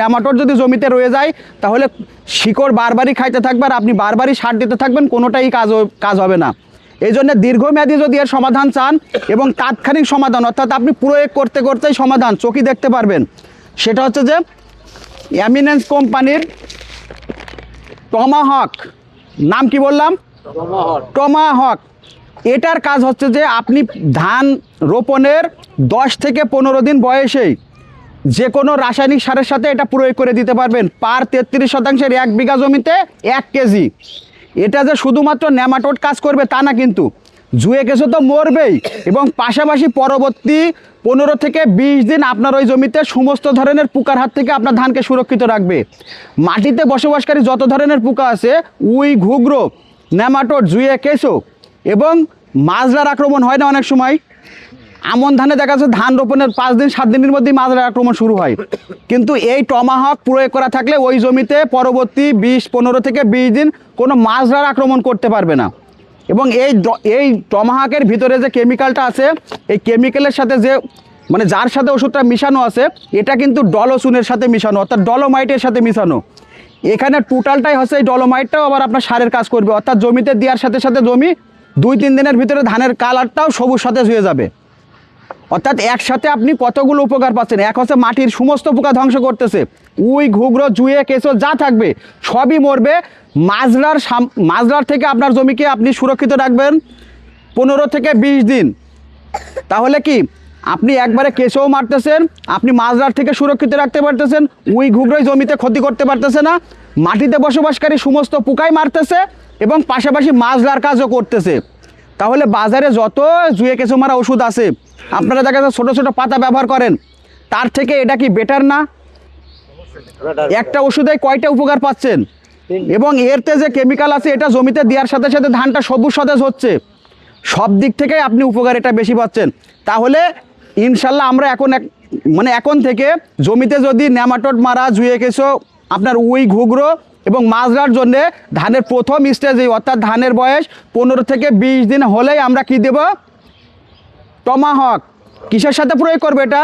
Nematode যদি জমিতে রয়ে যায় তাহলে শিকড় বারবারই খাইতে থাকবে আর আপনি বারবারই সার দিতে থাকবেন কোনোটাই কাজ কাজ হবে না। এই জন্য দীর্ঘমেয়াদী যদি এর সমাধান চান এবং তাৎক্ষণিক সমাধান অর্থাৎ আপনি প্রয়োগ করতে করতেই সমাধান চোখই দেখতে পারবেন। সেটা হচ্ছে যে অ্যামিনেন্স কোম্পানির টমাহক নাম কি বললাম? টমাহক। এটার কাজ হচ্ছে যে আপনি ধান রোপণের দশ থেকে পনেরো দিন বয়সেই যে কোনো রাসায়নিক সারের সাথে এটা প্রয়োগ করে দিতে পারবেন। পার তেত্রিশ শতাংশের এক বিঘা জমিতে এক কেজি। এটা যে শুধুমাত্র নেমাটোড কাজ করবে তা না কিন্তু। জুয়ে কেসে তো মরবেই এবং পাশাপাশি পরবর্তী পনেরো থেকে বিশ দিন আপনার ওই জমিতে সমস্ত ধরনের পোকার হাত থেকে আপনার ধানকে সুরক্ষিত রাখবে। মাটিতে বসবাসকারী যত ধরনের পোকা আছে, উই ঘুগ্রো নেমাটোড, জুয়ে, কেঁচো এবং মাজরার আক্রমণ হয় না অনেক সময়। আমন ধানে দেখা যাচ্ছে ধান রোপণের পাঁচ দিন, সাত দিনের মধ্যেই মাজরার আক্রমণ শুরু হয়। কিন্তু এই টমাহক প্রয়োগ করা থাকলে ওই জমিতে পরবর্তী বিশ, পনেরো থেকে বিশ দিন কোনো মাজরার আক্রমণ করতে পারবে না। এবং এই এই টমাহাকের ভিতরে যে কেমিক্যালটা আছে, এই কেমিক্যালের সাথে যে মানে যার সাথে ওষুধটা মিশানো আছে, এটা কিন্তু ডলোসুনের সাথে মিশানো, অর্থাৎ ডলোমাইটের সাথে মিশানো। এখানে টোটালটাই হচ্ছে এই ডলোমাইটটাও আবার আপনার সারের কাজ করবে, অর্থাৎ জমিতে দেওয়ার সাথে সাথে জমি দুই, তিন দিনের ভিতরে ধানের কালারটাও সবুজ সতেজ হয়ে যাবে। অর্থাৎ একসাথে আপনি কতগুলো উপকার পাচ্ছেন? এক হচ্ছে মাটির সমস্ত পোকা ধ্বংস করতেছে। উই, ঘুগরো জুয়ে কেঁচো, যা থাকবে, সবই মরবে। মাজরার মাজরার থেকে আপনার জমিকে আপনি সুরক্ষিত রাখবেন পনেরো থেকে বিশ দিন। তাহলে কি? আপনি একবারে কেঁচোও মারতেছেন, আপনি মাজরার থেকে সুরক্ষিত রাখতে পারতেছেন, উই ঘুগরোই জমিতে ক্ষতি করতে পারতেছে না, মাটিতে বসবাসকারী সমস্ত পোকাই মারতেছে এবং পাশাপাশি মাজরার কাজও করতেছে। তাহলে বাজারে যত জুয়ে কেঁচো মারা ওষুধ আছে, আপনারা দেখা যাচ্ছে ছোটো ছোটো পাতা ব্যবহার করেন, তার থেকে এটা কি বেটার না? একটা ওষুধে কয়টা উপকার পাচ্ছেন? এবং এরতে যে কেমিক্যাল আছে, এটা জমিতে দেওয়ার সাথে সাথে ধানটা সবুজ সতেজ হচ্ছে। সব দিক থেকে আপনি উপকার এটা বেশি পাচ্ছেন। তাহলে ইনশাল্লাহ আমরা এখন এক মানে এখন থেকে জমিতে যদি নেমাটোড মারা, জুয়ে কেঁচো, আপনার উই ঘুগরো এবং মাজরার জন্য ধানের প্রথম স্টেজে অর্থাৎ ধানের বয়স পনেরো থেকে বিশ দিন হলেই আমরা কি দেব? টমাহক কিসের সাথে প্রয়োগ করবে এটা?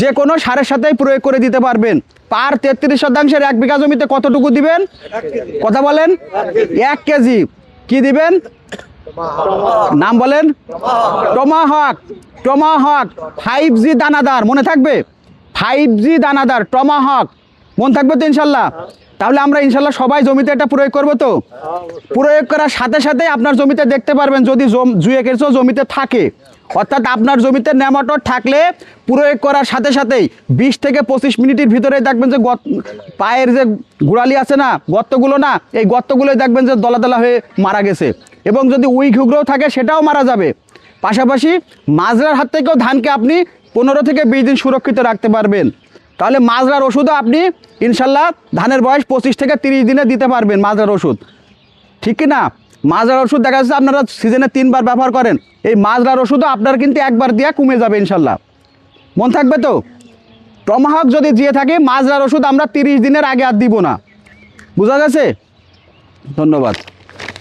যে কোনো সারের সাথেই প্রয়োগ করে দিতে পারবেন। পার তেত্রিশ শতাংশের এক বিঘা জমিতে কতটুকু দিবেন? কথা বলেন। এক কেজি। কি দিবেন? নাম বলেন। টমাহক টমাহক ফাইভ জি দানাদার। মনে থাকবে? ফাইভ জি দানাদার। টমাহক মনে থাকবে তো ইনশাল্লাহ? তাহলে আমরা ইনশাল্লাহ সবাই জমিতে এটা প্রয়োগ করব তো? প্রয়োগ করার সাথে সাথে আপনার জমিতে দেখতে পারবেন যদি জুয়ে কেঁচো জমিতে থাকে। অর্থাৎ আপনার জমিতে নেমাটোড থাকলে প্রয়োগ করার সাথে সাথেই বিশ থেকে পঁচিশ মিনিটের ভিতরে দেখবেন যে গত, পায়ের যে গোড়ালি আছে না, গর্তগুলো না, এই গর্তগুলোই দেখবেন যে দলা দলা হয়ে মারা গেছে। এবং যদি উই ঘুগরোও থাকে সেটাও মারা যাবে। পাশাপাশি মাজরার হাত থেকেও ধানকে আপনি পনেরো থেকে বিশ দিন সুরক্ষিত রাখতে পারবেন। তাহলে মাজরার ওষুধও আপনি ইনশাল্লাহ ধানের বয়স পঁচিশ থেকে তিরিশ দিনে দিতে পারবেন মাজরার ওষুধ। ঠিক কি না? মাজরার ওষুধ দেখা যাচ্ছে আপনারা সিজনে তিনবার ব্যবহার করেন। এই মাজরার ওষুধও আপনার কিন্তু একবার দিয়ে কমে যাবে ইনশাল্লাহ। মন থাকবে তো? টমাহক যদি দিয়ে থাকে, মাজরার ওষুধ আমরা তিরিশ দিনের আগে আর দিব না। বোঝা গেছে? ধন্যবাদ।